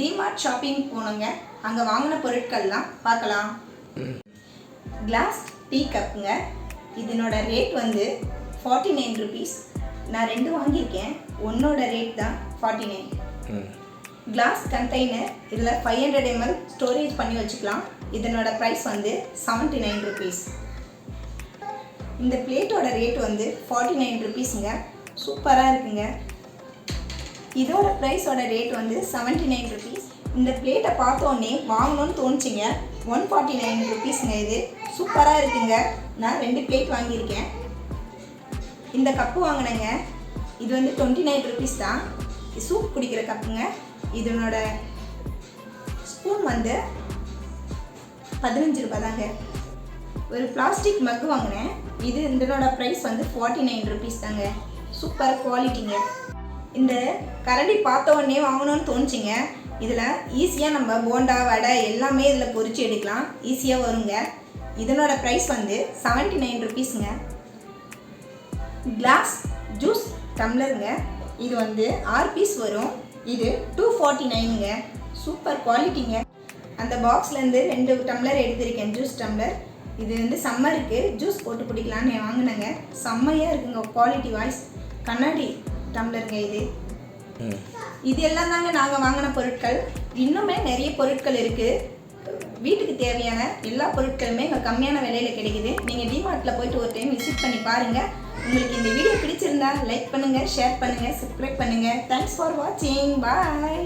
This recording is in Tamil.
டிமார்ட் ஷாப்பிங் போனோங்க. அங்கே வாங்கின பொருட்கள்லாம் பார்க்கலாம். கிளாஸ் டீ கப்புங்க இதனோட ரேட் வந்து ஃபார்ட்டி நைன் ருபீஸ் நான் ரெண்டு வாங்கியிருக்கேன். ஒன்னோட ரேட் தான் ஃபார்ட்டி நைன் கிளாஸ் கண்டெய்னர் இதில் ஃபைவ் ஹண்ட்ரட் எம்எல் ஸ்டோரேஜ் பண்ணி வச்சுக்கலாம். இதனோட ப்ரைஸ் வந்து செவன்ட்டி நைன் ருபீஸ் இந்த பிளேட்டோட ரேட் வந்து ஃபார்ட்டி நைன் ருபீஸுங்க சூப்பராக இருக்குங்க. இதோட ப்ரைஸோட ரேட் வந்து செவன்ட்டி நைன் ருபீஸ் இந்த பிளேட்டை பார்த்தோன்னே வாங்கணும்னு தோணுச்சிங்க. ஒன் ஃபார்ட்டி நைன் ருபீஸுங்க இது சூப்பராக இருக்குங்க. நான் ரெண்டு பிளேட் வாங்கியிருக்கேன். இந்த கப்பு வாங்கினேங்க. இது வந்து டுவெண்ட்டி நைன் ருபீஸ் தான் சூப் குடிக்கிற கப்புங்க இதனோட ஸ்பூன் வந்து பதினஞ்சு ரூபாய் தாங்க. ஒரு பிளாஸ்டிக் மக்கு வாங்கினேன். இது இதனோட ப்ரைஸ் வந்து ஃபார்ட்டி நைன் ருபீஸ் தாங்க. சூப்பர் குவாலிட்டிங்க இந்த கரண்டி பார்த்த உடனே வாங்கணும்னு தோணுச்சிங்க. இதில் ஈஸியாக நம்ம போண்டா வடை எல்லாமே இதில் பொறிச்சு எடுக்கலாம். ஈஸியாக வருங்க. இதனோட ப்ரைஸ் வந்து செவன்ட்டி நைன் ருபீஸுங்க கிளாஸ் ஜூஸ் டம்ளருங்க இது வந்து ஆறு பீஸ் வரும். இது டூ ஃபார்ட்டி நைனுங்க சூப்பர் குவாலிட்டிங்க அந்த பாக்ஸ்லேருந்து ரெண்டு டம்ளர் எடுத்திருக்கேன் ஜூஸ் டம்ளர் இது வந்து சம்மருக்கு ஜூஸ் போட்டு பிடிக்கலான்னு வாங்கினேங்க. செம்மையாக இருக்குங்க குவாலிட்டி வாய்ஸ் கண்ணாடி டம்ளருங்க இது. ம். இது எல்லாம் தாங்க நாங்கள் வாங்கின பொருட்கள். இன்னுமே நிறைய பொருட்கள் இருக்குது வீட்டுக்கு தேவையான எல்லா பொருட்களுமே இங்கே கம்மியான விலையில் கிடைக்குது. நீங்கள் டிமார்ட்டில் போயிட்டு ஒரு டைம் விசிட் பண்ணி பாருங்கள் உங்களுக்கு இந்த வீடியோ பிடிச்சிருந்தா லைக் பண்ணுங்கள் ஷேர் பண்ணுங்கள் சப்ஸ்கிரைப் பண்ணுங்கள் தேங்க்ஸ் ஃபார் வாட்சிங் பாய்